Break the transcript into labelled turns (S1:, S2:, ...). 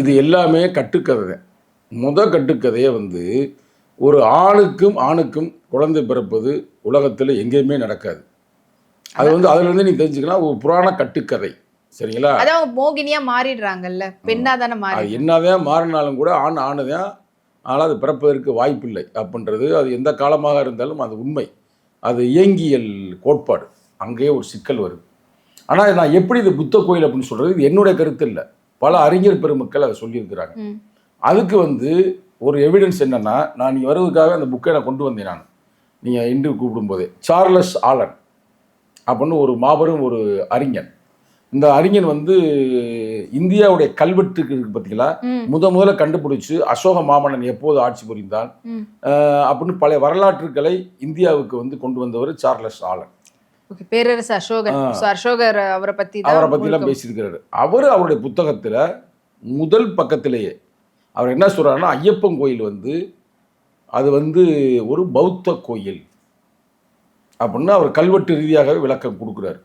S1: இது எல்லாமே கட்டுக்கதை. தான் முத கட்டுக்கதையை வந்து ஒரு ஆணுக்கும் ஆணுக்கும் குழந்தை பிறப்பது உலகத்தில் எங்கேயுமே நடக்காது. அது வந்து அதுல இருந்து நீ தெரிஞ்சுக்கலாம் ஒரு புராண கட்டுக்கதை. சரிங்களா?
S2: அதான் மோகினியா மாறிடுறாங்கல்ல பெண்ணா தானே
S1: அது
S2: மாறி
S1: என்னதான் மாறினாலும் கூட ஆண் ஆணு தான் ஆனால் அது பிறப்பதற்கு வாய்ப்பில்லை அப்படின்றது அது எந்த காலமாக இருந்தாலும் அது உண்மை. அது இயங்கியல் கோட்பாடு. அங்கேயே ஒரு சிக்கல் வருது. ஆனால் நான் எப்படி இது புத்த கோயில் அப்படின்னு சொல்கிறது இது என்னுடைய கருத்து இல்லை. பல அறிஞர் பெருமக்கள் அதை சொல்லியிருக்கிறாங்க. அதுக்கு வந்து ஒரு எவிடன்ஸ் என்னன்னா நான் நீ வருவதற்காக அந்த புக்கை நான் கொண்டு வந்தேன் நான். நீங்கள் இன்று கூப்பிடும்போதே. சார்லஸ் ஆலன் அப்படின்னு ஒரு மாபெரும் ஒரு அறிஞன். இந்த அறிஞன் வந்து இந்தியாவுடைய கல்வெட்டுக்கு இருக்கு பார்த்தீங்களா முத முதல்ல கண்டுபிடிச்சு அசோக மாமன்னன் எப்போது ஆட்சி புரிந்தான்? அப்படின்னு பழைய வரலாற்றுகளை இந்தியாவுக்கு வந்து கொண்டு வந்தவர் சார்லஸ் ஆலன்
S2: பேரரசு. So, அசோகர் அவரை பத்தி
S1: அவரை பற்றிலாம் பேசியிருக்கிறாரு. அவர் அவருடைய புத்தகத்தில் முதல் பக்கத்திலேயே அவர் என்ன சொல்றாருன்னா ஐயப்பன் கோயில் வந்து அது வந்து ஒரு பௌத்த கோயில். அப்படின்னு அவர் கல்வெட்டு ரீதியாகவே விளக்கம் கொடுக்குறாரு.